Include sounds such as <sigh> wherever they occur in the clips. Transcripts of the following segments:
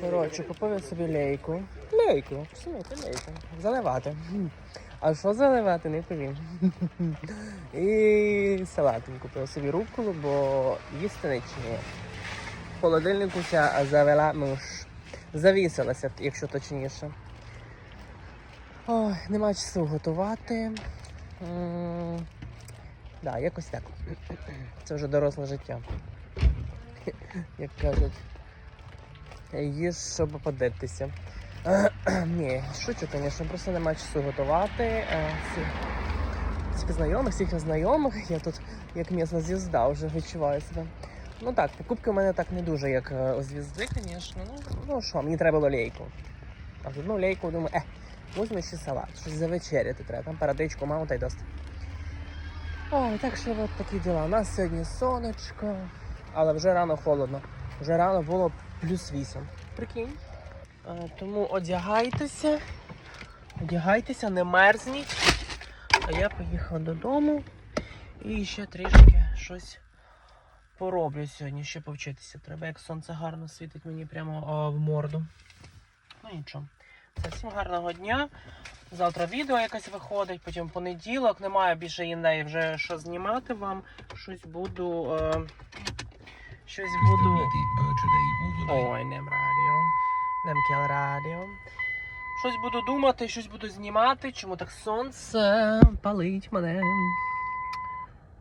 Коротше, купив собі лейку. Лейку, розумієте, лейку. Заливати. А що заливати, не повім. І салатом купив собі руколу, бо їсти нічого. В холодильнику ся завела муж. Завісилася, якщо точніше. Ой, нема часу готувати. М, Да, якось так. Це вже доросле життя. Як кажуть. Їж, щоб подивитися. <clears throat> Ні, шучу, звісно, просто нема часу готувати. Е, всіх знайомих, всіх незнайомих. Я тут як місна звізда вже відчуваю себе. Ну так, покупки у мене так не дуже, як е, у звізди, звісно. Ну, ну що, мені треба було лейку. А тут, ну, лейку, думаю, е, візьму ще салат, щось завечеряти треба, там парадичку маму та й дост. Ой, так що от такі діла. У нас сьогодні сонечко, але вже рано холодно. Вже рано було плюс 8. Прикинь. Тому одягайтеся. Одягайтеся, не мерзніть. А я поїхав додому і ще трішки щось пороблю сьогодні, ще повчитися. Треба, як сонце гарно світить мені прямо о, в морду. Ну нічого. Це всім гарного дня. Завтра відео якесь виходить, потім понеділок. Немає більше ідеї вже що знімати вам. Щось буду. Е, щось буду. Ой, нем радіо. Нем кіл радіо. Щось буду думати, щось буду знімати. Чому так сонце палить мене?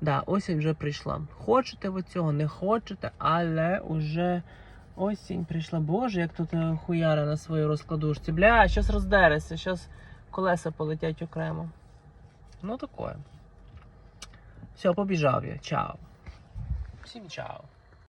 Да, осінь вже прийшла. Хочете ви цього, не хочете, але уже осінь прийшла. Боже, як тут е, хуяра на своїй розкладушці. Бля, щас роздереться, щас колеса полетять окремо. Ну таке. Все, побіжав я. Чао. Всім чао.